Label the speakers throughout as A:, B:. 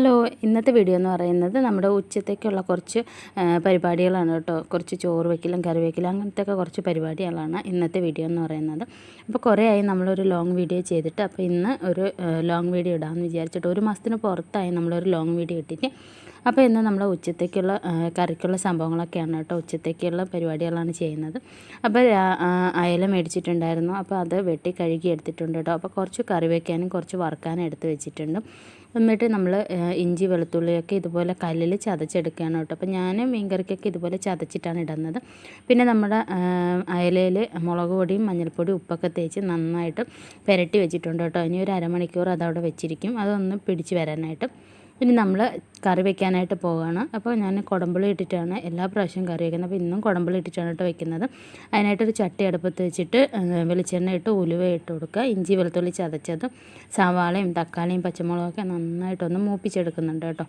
A: Hello ഇന്നത്തെ video എന്ന് പറയുന്നത് നമ്മുടെ ഉച്ചത്തേക്കുള്ള കുറച്ച് പരിപാടികളാണ് കേട്ടോ. കുറച്ച് ചോറ് വയ്ക്കലും കറി വയ്ക്കലും അങ്ങനത്തെ ഒക്കെ കുറച്ച് പരിപാടികളാണ് ഇന്നത്തെ വീഡിയോ എന്ന് പറയുന്നത്. അപ്പോൾ കുറേ ആയി നമ്മളൊരു ലോങ് വീഡിയോ ചെയ്തിട്ട് അപ്പോൾ ഇന്ന് ഒരു ലോങ് വീഡിയോ ഇടാമെന്ന് വിചാരിച്ചിട്ട് ഒരു മാസത്തിന് പുറത്തായി നമ്മളൊരു ലോങ് വീഡിയോ ഇട്ടിട്ട് അപ്പോൾ ഇന്ന് നമ്മൾ ഉച്ചത്തേക്കുള്ള കറിക്കുള്ള സംഭവങ്ങളൊക്കെയാണ് കേട്ടോ. ഉച്ചത്തേക്കുള്ള പരിപാടികളാണ് ചെയ്യുന്നത്. അപ്പോൾ അയല മേടിച്ചിട്ടുണ്ടായിരുന്നു. അപ്പോൾ അത് വെട്ടി കഴുകി എടുത്തിട്ടുണ്ട് കേട്ടോ. അപ്പോൾ കുറച്ച് കറി വയ്ക്കാനും കുറച്ച് വറുക്കാനും എടുത്ത് വെച്ചിട്ടുണ്ട്. എന്നിട്ട് നമ്മൾ ഇഞ്ചി വെളുത്തുള്ളിയൊക്കെ ഇതുപോലെ കല്ലിൽ ചതച്ചെടുക്കുകയാണ് കേട്ടോ. അപ്പോൾ ഞാൻ മീൻകറിക്കൊക്കെ ഇതുപോലെ ചതച്ചിട്ടാണ് ഇടുന്നത്. പിന്നെ നമ്മുടെ അയലയിൽ മുളക് പൊടിയും മഞ്ഞൾപ്പൊടിയും ഉപ്പൊക്കെ തേച്ച് നന്നായിട്ട് പുരട്ടി വെച്ചിട്ടുണ്ട് കേട്ടോ. ഇനി ഒരു അരമണിക്കൂർ അതവിടെ വെച്ചിരിക്കും. അതൊന്ന് പിടിച്ച് വരാനായിട്ട്. ഇനി നമ്മൾ കറി വെക്കാനായിട്ട് പോവുകയാണ് അപ്പോൾ ഞാൻ കുടമ്പുളി ഇട്ടിട്ടാണ് എല്ലാ പ്രാവശ്യവും കറി വയ്ക്കുന്നത് അപ്പോൾ ഇന്നും കുടമ്പുളി ഇട്ടിട്ടാണ് കേട്ടോ വെക്കുന്നത്. അതിനായിട്ടൊരു ചട്ടി അടുപ്പത്ത് വെച്ചിട്ട് വെളിച്ചെണ്ണ ഇട്ട് ഉലുവ ഇട്ട് കൊടുക്കുക. ഇഞ്ചി വെളുത്തുള്ളി ചതച്ചതും സവാളയും തക്കാളിയും പച്ചമുളകൊക്കെ നന്നായിട്ടൊന്ന് മൂപ്പിച്ചെടുക്കുന്നുണ്ട് കേട്ടോ.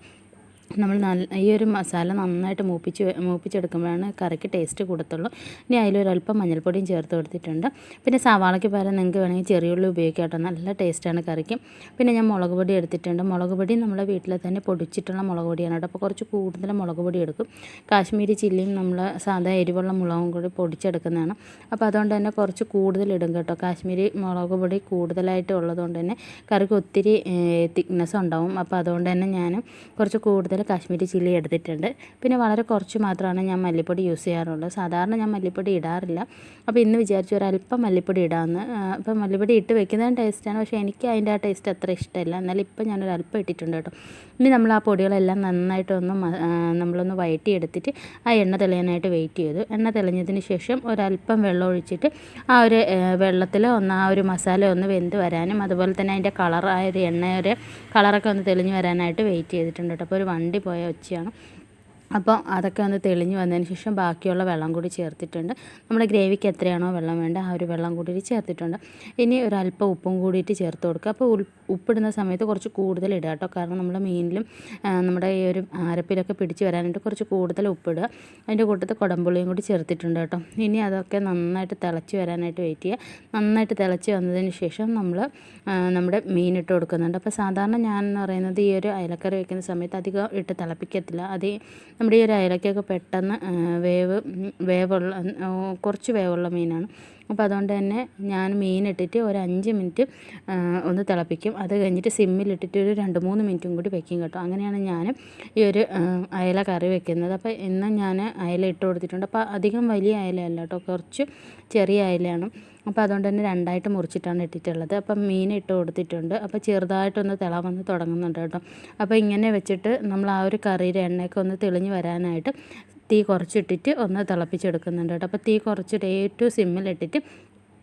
A: നമ്മൾ നല്ല ഈ ഒരു മസാല നന്നായിട്ട് മൂപ്പിച്ച് മൂപ്പിച്ചെടുക്കുമ്പോഴാണ് കറിക്ക് ടേസ്റ്റ് കൊടുത്തുള്ളൂ. ഇനി അതിലൊരല്പം മഞ്ഞൾപ്പൊടിയും ചേർത്ത് കൊടുത്തിട്ടുണ്ട്. പിന്നെ സവാളയ്ക്ക് പകരം നിങ്ങൾക്ക് വേണമെങ്കിൽ ചെറിയുള്ളി ഉപയോഗിക്കാം നല്ല ടേസ്റ്റാണ് കറിക്ക്. പിന്നെ ഞാൻ മുളക് പൊടി എടുത്തിട്ടുണ്ട്. മുളക് പൊടി നമ്മുടെ വീട്ടിൽ തന്നെ പൊടിച്ചിട്ടുള്ള മുളക് പൊടിയാണ് കേട്ടോ. അപ്പോൾ കുറച്ച് കൂടുതൽ മുളക് പൊടി എടുക്കും. കാശ്മീരി ചില്ലിയും നമ്മൾ സാധാ എരിവുള്ള മുളകും കൂടി പൊടിച്ചെടുക്കുന്നതാണ്. അപ്പോൾ അതുകൊണ്ട് തന്നെ കുറച്ച് കൂടുതൽ ഇടും കേട്ടോ. കാശ്മീരി മുളക് പൊടി കൂടുതലായിട്ട് ഉള്ളതുകൊണ്ട് തന്നെ കറിക്ക് ഒത്തിരി തിക്നെസ് ഉണ്ടാവും. അപ്പോൾ അതുകൊണ്ട് തന്നെ ഞാൻ കുറച്ച് കൂടുതൽ കാശ്മീരി ചില്ലി എടുത്തിട്ടുണ്ട്. പിന്നെ വളരെ കുറച്ച് മാത്രമാണ് ഞാൻ മല്ലിപ്പൊടി യൂസ് ചെയ്യാറുള്ളത് സാധാരണ ഞാൻ മല്ലിപ്പൊടി ഇടാറില്ല. അപ്പോൾ ഇന്ന് വിചാരിച്ചു ഒരല്പം മല്ലിപ്പൊടി ഇടാമെന്ന്. അപ്പോൾ മല്ലിപ്പൊടി ഇട്ട് വെക്കുന്നതും ടേസ്റ്റാണ് പക്ഷേ എനിക്ക് അതിന്റെ ആ ടേസ്റ്റ് അത്ര ഇഷ്ടമല്ല. എന്നാലും ഇപ്പം ഞാനൊരു അല്പം ഇട്ടിട്ടുണ്ട് കേട്ടോ. ഇനി നമ്മൾ ആ പൊടികളെല്ലാം നന്നായിട്ടൊന്ന് നമ്മളൊന്ന് വഴറ്റി എടുത്തിട്ട് ആ എണ്ണ തെളിയാനായിട്ട് വെയിറ്റ് ചെയ്തു. എണ്ണ തെളിഞ്ഞതിന് ശേഷം ഒരല്പം വെള്ളം ഒഴിച്ചിട്ട് ആ ഒരു വെള്ളത്തിൽ ഒന്ന് ആ ഒരു മസാല ഒന്ന് വെന്ത് വരാനും അതുപോലെ തന്നെ അതിന്റെ കളർ ആ ഒരു എണ്ണയുടെ കളറൊക്കെ ഒന്ന് തെളിഞ്ഞ് വരാനായിട്ട് വെയിറ്റ് ചെയ്തിട്ടുണ്ട് കേട്ടോ. അപ്പോൾ ഒരു വണ്ടി പോയ ഒച്ചയാണ്. അപ്പോൾ അതൊക്കെ ഒന്ന് തെളിഞ്ഞ് വന്നതിന് ശേഷം ബാക്കിയുള്ള വെള്ളം കൂടി ചേർത്തിട്ടുണ്ട്. നമ്മുടെ ഗ്രേവിക്ക് എത്രയാണോ വെള്ളം വേണ്ട ആ ഒരു വെള്ളം കൂടി ചേർത്തിട്ടുണ്ട്. ഇനി ഒരല്പം ഉപ്പും കൂടിയിട്ട് ചേർത്ത് കൊടുക്കുക. അപ്പോൾ ഉപ്പിടുന്ന സമയത്ത് കുറച്ച് കൂടുതൽ ഇടുക കേട്ടോ. കാരണം നമ്മുടെ മീനിലും നമ്മുടെ ഈ ഒരു അരപ്പിലൊക്കെ പിടിച്ച് വരാനായിട്ട് കുറച്ച് കൂടുതൽ ഉപ്പിടുക. അതിന്റെ കൂട്ടത്തിൽ കുടമ്പുളിയും കൂടി ചേർത്തിട്ടുണ്ട് കേട്ടോ. ഇനി അതൊക്കെ നന്നായിട്ട് തിളച്ച് വരാനായിട്ട് വെയിറ്റ് ചെയ്യുക. നന്നായിട്ട് തിളച്ച് വന്നതിന് ശേഷം നമ്മൾ നമ്മുടെ മീൻ ഇട്ട് കൊടുക്കുന്നുണ്ട്. അപ്പോൾ സാധാരണ ഞാൻ എന്ന് പറയുന്നത് ഈ ഒരു അയലക്കറി വയ്ക്കുന്ന സമയത്ത് അധികം ഇട്ട് തിളപ്പിക്കത്തില്ല. അത് നമ്മുടെ ഈ ഒരു അയലക്കൊക്കെ പെട്ടെന്ന് വേവ് വേവുള്ള കുറച്ച് വേവുള്ള മീനാണ്. അപ്പോൾ അതുകൊണ്ട് തന്നെ ഞാൻ മീൻ ഇട്ടിട്ട് ഒരു അഞ്ച് മിനിറ്റ് ഒന്ന് തിളപ്പിക്കും. അത് കഴിഞ്ഞിട്ട് സിമ്മിലിട്ടിട്ട് ഒരു രണ്ട് മൂന്ന് മിനിറ്റും കൂടി വെക്കും കേട്ടോ. അങ്ങനെയാണ് ഞാൻ ഈ ഒരു അയല കറി വെക്കുന്നത്. അപ്പോൾ ഇന്ന് ഞാൻ അയല ഇട്ട് കൊടുത്തിട്ടുണ്ട്. അപ്പോൾ അധികം വലിയ അയലയല്ല കേട്ടോ. കുറച്ച് ചെറിയ അയലയാണ്. അപ്പോൾ അതുകൊണ്ട് തന്നെ രണ്ടായിട്ട് മുറിച്ചിട്ടാണ് ഇട്ടിട്ടുള്ളത്. അപ്പം മീൻ ഇട്ട് കൊടുത്തിട്ടുണ്ട്. അപ്പോൾ ചെറുതായിട്ടൊന്ന് തിള വന്ന് തുടങ്ങുന്നുണ്ട് കേട്ടോ. അപ്പോൾ ഇങ്ങനെ വെച്ചിട്ട് നമ്മൾ ആ ഒരു കറിയുടെ എണ്ണയൊക്കെ ഒന്ന് തെളിഞ്ഞ് വരാനായിട്ട് തീ കുറച്ചിട്ടിട്ട് ഒന്ന് തിളപ്പിച്ചെടുക്കുന്നുണ്ട് കേട്ടോ. അപ്പോൾ തീ കുറച്ചിട്ട് ഏറ്റവും സിമ്മിലിട്ടിട്ട്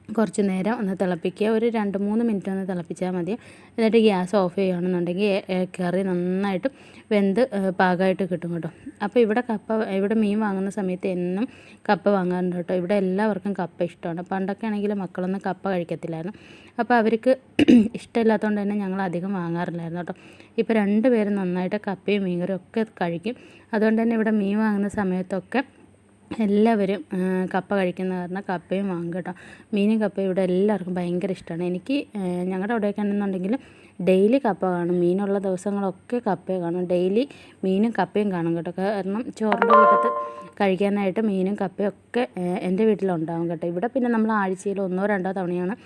A: കുറച്ച് നേരം ഒന്ന് തിളപ്പിക്കുക. ഒരു രണ്ട് മൂന്ന് മിനിറ്റ് ഒന്ന് തിളപ്പിച്ചാൽ മതി. എന്നിട്ട് ഗ്യാസ് ഓഫ് ചെയ്യുകയാണെന്നുണ്ടെങ്കിൽ കറി നന്നായിട്ട് വെന്ത് പാകമായിട്ട് കിട്ടും കേട്ടോ. അപ്പോൾ ഇവിടെ കപ്പ ഇവിടെ മീൻ വാങ്ങുന്ന സമയത്ത് എന്നും കപ്പ വാങ്ങാറുണ്ട് കേട്ടോ. ഇവിടെ എല്ലാവർക്കും കപ്പ ഇഷ്ടമാണ്. പണ്ടൊക്കെ ആണെങ്കിൽ മക്കളൊന്നും കപ്പ കഴിക്കത്തില്ലായിരുന്നു. അപ്പോൾ അവർക്ക് ഇഷ്ടമില്ലാത്തതുകൊണ്ട് തന്നെ ഞങ്ങൾ അധികം വാങ്ങാറില്ലായിരുന്നു കേട്ടോ. ഇപ്പോൾ രണ്ടുപേരും നന്നായിട്ട് കപ്പയും മീൻകറിയും ഒക്കെ കഴിക്കും. അതുകൊണ്ട് തന്നെ ഇവിടെ മീൻ വാങ്ങുന്ന സമയത്തൊക്കെ എല്ലാവരും കപ്പ കഴിക്കുന്ന കാരണം കപ്പയും വാങ്ങും കേട്ടോ. മീനും കപ്പയും ഇവിടെ എല്ലാവർക്കും ഭയങ്കര ഇഷ്ടമാണ്. എനിക്ക് ഞങ്ങളുടെ അവിടെയൊക്കെ ആണെന്നുണ്ടെങ്കിൽ ഡെയിലി കപ്പ കാണും. മീനുള്ള ദിവസങ്ങളൊക്കെ കപ്പയെ കാണും. ഡെയിലി മീനും കപ്പയും കാണും കേട്ടോ. കാരണം ചോറിന്റെ കൂട്ടത്ത് കഴിക്കാനായിട്ട് മീനും കപ്പയും ഒക്കെ എന്റെ വീട്ടിലുണ്ടാവും കേട്ടോ. ഇവിടെ പിന്നെ നമ്മൾ ആഴ്ചയിൽ ഒന്നോ രണ്ടോ തവണയാണ്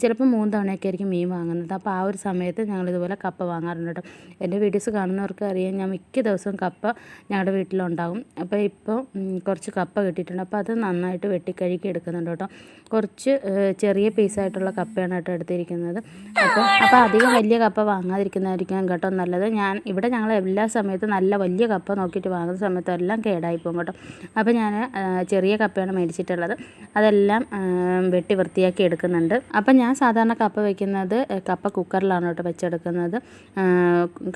A: ചിലപ്പോൾ മൂന്ന് തവണയൊക്കെ ആയിരിക്കും മീൻ വാങ്ങുന്നത്. അപ്പോൾ ആ ഒരു സമയത്ത് ഞങ്ങൾ ഇതുപോലെ കപ്പ വാങ്ങാറുണ്ട് കേട്ടോ. എന്റെ വീഡിയോസ് കാണുന്നവർക്ക് അറിയാം ഞാൻ മിക്ക ദിവസവും കപ്പ ഞങ്ങളുടെ വീട്ടിലുണ്ടാകും. അപ്പോൾ ഇപ്പോൾ കുറച്ച് കപ്പ കിട്ടിയിട്ടുണ്ട്. അപ്പോൾ അത് നന്നായിട്ട് വെട്ടിക്കഴുകി എടുക്കുന്നുണ്ട് കേട്ടോ. കുറച്ച് ചെറിയ പീസായിട്ടുള്ള കപ്പയാണ് കേട്ടോ എടുത്തിരിക്കുന്നത്. അപ്പോൾ അപ്പോൾ അധികം വലിയ കപ്പ വാങ്ങാതിരിക്കുന്നതായിരിക്കും കേട്ടോ നല്ലത്. ഞാൻ ഇവിടെ ഞങ്ങൾ എല്ലാ സമയത്തും നല്ല വലിയ കപ്പ നോക്കിയിട്ട് വാങ്ങുന്ന സമയത്ത് എല്ലാം കേടായി പോകും കേട്ടോ. അപ്പോൾ ഞാൻ ചെറിയ കപ്പയാണ് മേടിച്ചിട്ടുള്ളത്. അതെല്ലാം വെട്ടി വൃത്തിയാക്കി എടുക്കുന്നുണ്ട്. അപ്പം ഞാൻ സാധാരണ കപ്പ വയ്ക്കുന്നത് കപ്പ കുക്കറിലാണ് കേട്ടോ വെച്ചെടുക്കുന്നത്.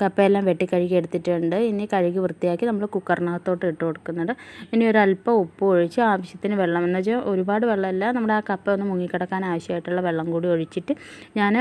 A: കപ്പയെല്ലാം വെട്ടി കഴുകി എടുത്തിട്ടുണ്ട്. ഇനി കഴുകി വൃത്തിയാക്കി നമ്മൾ കുക്കറിനകത്തോട്ട് ഇട്ട് കൊടുക്കുന്നുണ്ട്. ഇനി ഒരല്പം ഉപ്പ് ഒഴിച്ച് ആവശ്യത്തിന് വെള്ളം എന്ന് വെച്ചാൽ ഒരുപാട് വെള്ളമല്ല നമ്മുടെ ആ കപ്പ ഒന്ന് മുങ്ങിക്കിടക്കാൻ ആവശ്യമായിട്ടുള്ള വെള്ളം കൂടി ഒഴിച്ചിട്ട് ഞാൻ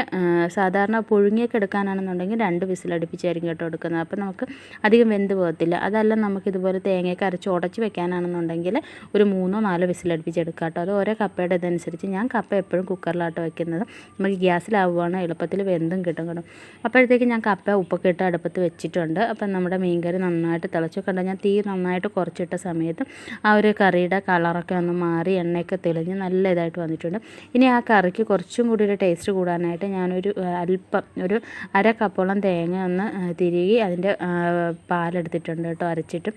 A: സാധാരണ പുഴുങ്ങിയൊക്കെ എടുക്കാനാണെന്നുണ്ടെങ്കിൽ രണ്ട് വിസിലടുപ്പിച്ചായിരിക്കും കേട്ടോ എടുക്കുന്നത്. അപ്പം നമുക്ക് അധികം വെന്ത് പോകത്തില്ല. അതല്ല നമുക്ക് ഇതുപോലെ തേങ്ങയൊക്കെ അരച്ച് ഉടച്ച് വെക്കാനാണെന്നുണ്ടെങ്കിൽ ഒരു മൂന്നോ നാലോ വിസിലടുപ്പിച്ച് എടുക്കാം കേട്ടോ. അത് ഓരോ കപ്പയുടെ ഇതനുസരിച്ച് ഞാൻ കപ്പ എപ്പോഴും കുക്കറിലാട്ടോ വെക്കുന്നത് വെക്കുന്നത്. നമുക്ക് ഗ്യാസിലാവുകയാണ് എളുപ്പത്തിൽ വെന്തും കിട്ടും കേട്ടോ. അപ്പോഴത്തേക്ക് ഞാൻ കപ്പ ഉപ്പൊക്കെ ഇട്ട് അടുപ്പത്ത് വെച്ചിട്ടുണ്ട്. അപ്പം നമ്മുടെ മീൻകറി നന്നായിട്ട് തിളച്ചു. കണ്ടോ ഞാൻ തീ നന്നായിട്ട് കുറച്ചിട്ട സമയത്ത് ആ ഒരു കറിയുടെ കളറൊക്കെ ഒന്ന് മാറി എണ്ണയൊക്കെ തെളിഞ്ഞ് നല്ല ഇതായിട്ട് വന്നിട്ടുണ്ട്. ഇനി ആ കറിക്ക് കുറച്ചും കൂടി ഒരു ടേസ്റ്റ് കൂടാനായിട്ട് ഞാനൊരു അല്പം ഒരു അര കപ്പോളം തേങ്ങ ഒന്ന് തിരികെ അതിന്റെ പാലെടുത്തിട്ടുണ്ട് കേട്ടോ അരച്ചിട്ട്.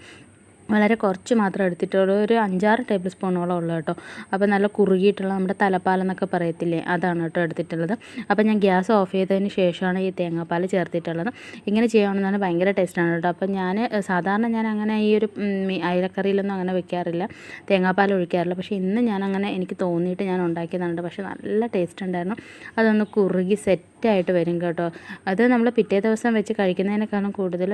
A: വളരെ കുറച്ച് മാത്രം എടുത്തിട്ടുള്ളൂ. ഒരു അഞ്ചാറ് ടേബിൾ സ്പൂണോളം ഉള്ളു കേട്ടോ. അപ്പോൾ നല്ല കുറുകിയിട്ടുള്ള നമ്മുടെ തലപ്പാലെന്നൊക്കെ പറയത്തില്ലേ അതാണ് കേട്ടോ എടുത്തിട്ടുള്ളത്. അപ്പോൾ ഞാൻ ഗ്യാസ് ഓഫ് ചെയ്തതിന് ശേഷമാണ് ഈ തേങ്ങാപ്പാൽ ചേർത്തിട്ടുള്ളത്. ഇങ്ങനെ ചെയ്യുകയാണെന്നാണ് ഭയങ്കര ടേസ്റ്റാണ് കേട്ടോ. അപ്പോൾ ഞാൻ സാധാരണ ഞാൻ അങ്ങനെ ഈ ഒരു അയലക്കറിയിലൊന്നും അങ്ങനെ വെക്കാറില്ല. തേങ്ങാപ്പാൽ ഒഴിക്കാറില്ല. പക്ഷേ ഇന്ന് ഞാൻ അങ്ങനെ എനിക്ക് തോന്നിയിട്ട് ഞാൻ ഉണ്ടാക്കിയതാണ് പക്ഷേ നല്ല ടേസ്റ്റ് ഉണ്ടായിരുന്നു. അതൊന്ന് കുറുകി സെറ്റായിട്ട് വരും കേട്ടോ. അത് നമ്മൾ പിറ്റേ ദിവസം വെച്ച് കഴിക്കുന്നതിനേക്കാളും കൂടുതൽ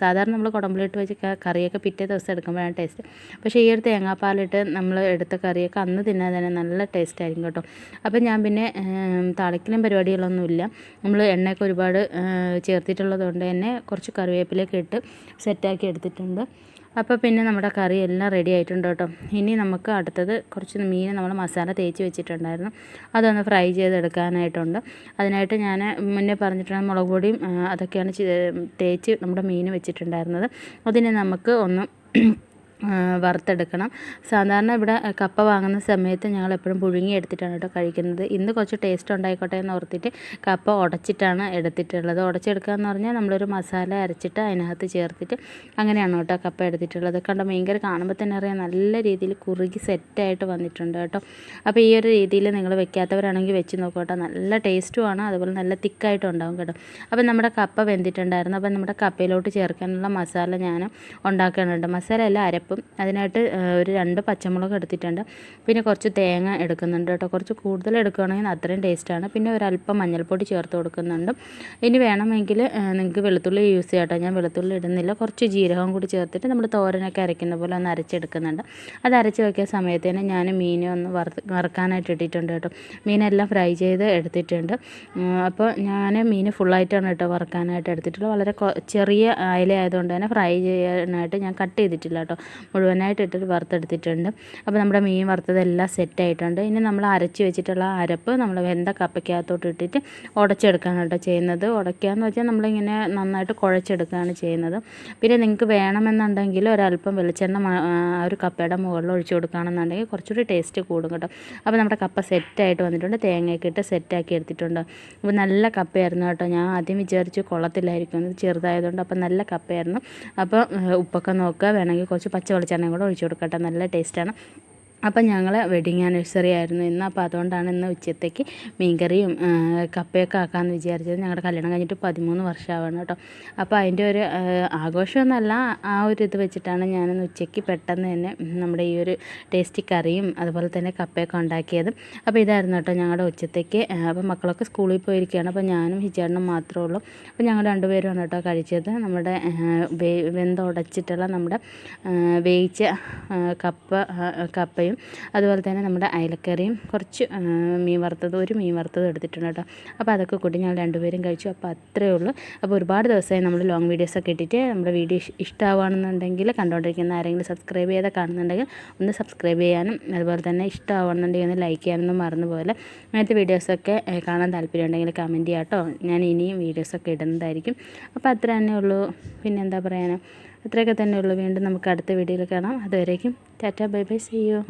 A: സാധാരണ നമ്മൾ കുടമ്പിലിട്ട് വെച്ച് കറിയൊക്കെ പിറ്റേ ദിവസം എടുക്കുമ്പോഴാണ് ടേസ്റ്റ് പക്ഷേ ഈ ഒരു തേങ്ങാപ്പാലിട്ട് നമ്മൾ എടുത്ത കറിയൊക്കെ അന്ന് തിന്നാൻ തന്നെ നല്ല ടേസ്റ്റ് ആയിരിക്കും കേട്ടോ. അപ്പം ഞാൻ പിന്നെ തളിക്കലും പരിപാടികളൊന്നുമില്ല നമ്മൾ എണ്ണയൊക്കെ ഒരുപാട് ചേർത്തിട്ടുള്ളത് കൊണ്ട് തന്നെ കുറച്ച് കറിവേപ്പിലൊക്കെ ഇട്ട് സെറ്റാക്കി എടുത്തിട്ടുണ്ട്. അപ്പോൾ പിന്നെ നമ്മുടെ കറി എല്ലാം റെഡി ആയിട്ടുണ്ട് കേട്ടോ. ഇനി നമുക്ക് അടുത്തത് കുറച്ച് മീൻ നമ്മൾ മസാല തേച്ച് വെച്ചിട്ടുണ്ടായിരുന്നു. അതൊന്ന് ഫ്രൈ ചെയ്തെടുക്കാനായിട്ടുണ്ട്. അതിനായിട്ട് ഞാൻ മുന്നേ പറഞ്ഞിട്ടുണ്ട് മുളക് പൊടിയും അതൊക്കെയാണ് തേച്ച് നമ്മുടെ മീൻ വെച്ചിട്ടുണ്ടായിരുന്നത്. അതിനെ നമുക്ക് ഒന്ന് വറുത്തെടുക്കണം. സാധാരണ ഇവിടെ കപ്പ വാങ്ങുന്ന സമയത്ത് ഞങ്ങൾ എപ്പോഴും പുഴുങ്ങി എടുത്തിട്ടാണ് കേട്ടോ കഴിക്കുന്നത്. ഇന്ന് കുറച്ച് ടേസ്റ്റ് ഉണ്ടായിക്കോട്ടെ എന്ന് ഓർത്തിട്ട് കപ്പ ഉടച്ചിട്ടാണ് എടുത്തിട്ടുള്ളത്. ഉടച്ചെടുക്കുക എന്ന് പറഞ്ഞാൽ നമ്മളൊരു മസാല അരച്ചിട്ട് അതിനകത്ത് ചേർത്തിട്ട് അങ്ങനെയാണ് കേട്ടോ കപ്പ എടുത്തിട്ടുള്ളത്. കണ്ടോ മീൻകര കാണുമ്പോൾ തന്നെ അറിയാം നല്ല രീതിയിൽ കുറുകി സെറ്റായിട്ട് വന്നിട്ടുണ്ട് കേട്ടോ. അപ്പോൾ ഈ ഒരു രീതിയിൽ നിങ്ങൾ വെക്കാത്തവരാണെങ്കിൽ വെച്ച് നോക്കട്ടോ നല്ല ടേസ്റ്റുമാണ് അതുപോലെ നല്ല തിക്കായിട്ടും ഉണ്ടാവും കേട്ടോ. അപ്പോൾ നമ്മുടെ കപ്പ വെന്തിട്ടുണ്ടായിരുന്നു. അപ്പോൾ നമ്മുടെ കപ്പയിലോട്ട് ചേർക്കാനുള്ള മസാല ഞാൻ ഉണ്ടാക്കാനുണ്ട്. മസാല എല്ലാം അരപ്പ് അരപ്പും അതിനായിട്ട് ഒരു രണ്ട് പച്ചമുളക് എടുത്തിട്ടുണ്ട്. പിന്നെ കുറച്ച് തേങ്ങ എടുക്കുന്നുണ്ട് കേട്ടോ. കുറച്ച് കൂടുതൽ എടുക്കുകയാണെങ്കിൽ അത്രയും ടേസ്റ്റാണ് പിന്നെ ഒരല്പം മഞ്ഞൾപ്പൊടി ചേർത്ത് കൊടുക്കുന്നുണ്ട്. ഇനി വേണമെങ്കിൽ നിങ്ങൾക്ക് വെളുത്തുള്ളി യൂസ് ചെയ്യാം കേട്ടോ. ഞാൻ വെളുത്തുള്ളി ഇടുന്നില്ല. കുറച്ച് ജീരകം കൂടി ചേർത്തിട്ട് നമ്മൾ തോരനൊക്കെ അരയ്ക്കുന്ന പോലെ ഒന്ന് അരച്ചെടുക്കുന്നുണ്ട്. അത് അരച്ച് വയ്ക്കിയ സമയത്ത് തന്നെ ഞാൻ മീനെ ഒന്ന് വറുക്കാനായിട്ട് ഇട്ടിട്ടുണ്ട് കേട്ടോ. മീനെല്ലാം ഫ്രൈ ചെയ്ത് എടുത്തിട്ടുണ്ട്. അപ്പോൾ ഞാൻ മീൻ ഫുള്ളായിട്ടാണ് കേട്ടോ വറുക്കാനായിട്ട് എടുത്തിട്ടുള്ളത്. വളരെ ചെറിയ അയല ആയതുകൊണ്ട് തന്നെ ഫ്രൈ ചെയ്യാനായിട്ട് ഞാൻ കട്ട് ചെയ്തിട്ടില്ല കേട്ടോ. മുഴുവനായിട്ട് ഇട്ടിട്ട് വറുത്തെടുത്തിട്ടുണ്ട്. അപ്പോൾ നമ്മുടെ മീൻ വറുത്തതെല്ലാം സെറ്റായിട്ടുണ്ട്. ഇനി നമ്മൾ അരച്ച് വെച്ചിട്ടുള്ള അരപ്പ് നമ്മൾ വെന്ത കപ്പയ്ക്കകത്തോട്ട് ഇട്ടിട്ട് ഉടച്ചെടുക്കുകയാണ് കേട്ടോ ചെയ്യുന്നത്. ഉടയ്ക്കുക എന്ന് വെച്ചാൽ നമ്മളിങ്ങനെ നന്നായിട്ട് കുഴച്ചെടുക്കുകയാണ് ചെയ്യുന്നത്. പിന്നെ നിങ്ങൾക്ക് വേണമെന്നുണ്ടെങ്കിൽ ഒരല്പം വെളിച്ചെണ്ണ ആ ഒരു കപ്പയുടെ മുകളിൽ ഒഴിച്ചു കൊടുക്കുകയാണെന്നുണ്ടെങ്കിൽ കുറച്ചുകൂടി ടേസ്റ്റ് കൂടും കേട്ടോ. അപ്പോൾ നമ്മുടെ കപ്പ സെറ്റായിട്ട് വന്നിട്ടുണ്ട്. തേങ്ങയൊക്കെ ഇട്ട് സെറ്റാക്കി എടുത്തിട്ടുണ്ട്. അപ്പോൾ നല്ല കപ്പയായിരുന്നു കേട്ടോ. ഞാൻ ആദ്യം വിചാരിച്ചു കുളത്തിലായിരിക്കും ചെറുതായതുകൊണ്ട് അപ്പോൾ നല്ല കപ്പയായിരുന്നു. അപ്പോൾ ഉപ്പൊക്കെ നോക്കുക. വേണമെങ്കിൽ കുറച്ച് പച്ച വെളിച്ചെണ്ണയും കൂടെ ഒഴിച്ചു കൊടുക്കട്ടെ. നല്ല ടേസ്റ്റാണ് അപ്പം ഞങ്ങൾ വെഡിങ് ആനിവേഴ്സറി ആയിരുന്നു ഇന്ന്. അപ്പോൾ അതുകൊണ്ടാണ് ഇന്ന് ഉച്ചത്തേക്ക് മീൻകറിയും കപ്പയൊക്കെ ആക്കാമെന്ന് വിചാരിച്ചത്. ഞങ്ങളുടെ കല്യാണം കഴിഞ്ഞിട്ട് പതിമൂന്ന് വർഷമാവണം കേട്ടോ. അപ്പോൾ അതിന്റെ ഒരു ആഘോഷമൊന്നുമല്ല ആ ഒരു ഇത് വെച്ചിട്ടാണ് ഞാനിന്ന് ഉച്ചയ്ക്ക് പെട്ടെന്ന് തന്നെ നമ്മുടെ ഈ ഒരു ടേസ്റ്റി കറിയും അതുപോലെ തന്നെ കപ്പയൊക്കെ ഉണ്ടാക്കിയത്. അപ്പോൾ ഇതായിരുന്നു കേട്ടോ ഞങ്ങളുടെ ഉച്ചത്തേക്ക്. അപ്പോൾ മക്കളൊക്കെ സ്കൂളിൽ പോയിരിക്കുകയാണ്. അപ്പോൾ ഞാനും ഹിജാറിനും മാത്രമേ ഉള്ളൂ. അപ്പോൾ ഞങ്ങൾ രണ്ടുപേരുമാണ് കേട്ടോ കഴിച്ചത്. നമ്മുടെ വെന്തുടച്ചിട്ടുള്ള നമ്മുടെ വേവിച്ച കപ്പ കപ്പയും കറിയും അതുപോലെ തന്നെ നമ്മുടെ അയലക്കറിയും. കുറച്ച് മീൻ വറുത്തത് ഒരു മീൻ വറുത്തത് എടുത്തിട്ടുണ്ട് കേട്ടോ. അപ്പോൾ അതൊക്കെ കൂട്ടി ഞങ്ങൾ രണ്ടുപേരും കഴിച്ചു. അപ്പോൾ അത്രയേ ഉള്ളൂ. അപ്പോൾ ഒരുപാട് ദിവസമായി നമ്മൾ ലോങ് വീഡിയോസൊക്കെ ഇട്ടിട്ട് നമ്മുടെ വീഡിയോ ഇഷ്ടമാവുകയാണെന്നുണ്ടെങ്കിൽ കണ്ടുകൊണ്ടിരിക്കുന്ന ആരെങ്കിലും സബ്സ്ക്രൈബ് ചെയ്താൽ കാണുന്നുണ്ടെങ്കിൽ ഒന്ന് സബ്സ്ക്രൈബ് ചെയ്യാനും അതുപോലെ തന്നെ ഇഷ്ടമാവുകയാണെന്നുണ്ടെങ്കിൽ ഒന്ന് ലൈക്ക് ചെയ്യാനൊന്നും മറന്നുപോലെ അങ്ങനത്തെ വീഡിയോസൊക്കെ കാണാൻ താല്പര്യം ഉണ്ടെങ്കിൽ കമന്റ് ചെയ്യാം കേട്ടോ. ഞാൻ ഇനിയും വീഡിയോസൊക്കെ ഇടുന്നതായിരിക്കും. അപ്പോൾ അത്ര തന്നെ ഉള്ളൂ. പിന്നെ എന്താ പറയാനാ അത്രയൊക്കെ തന്നെ ഉള്ളൂ വീണ്ടും നമുക്ക് അടുത്ത വീഡിയോയിൽ കാണാം. അതുവരേക്കും tata bye bye. See you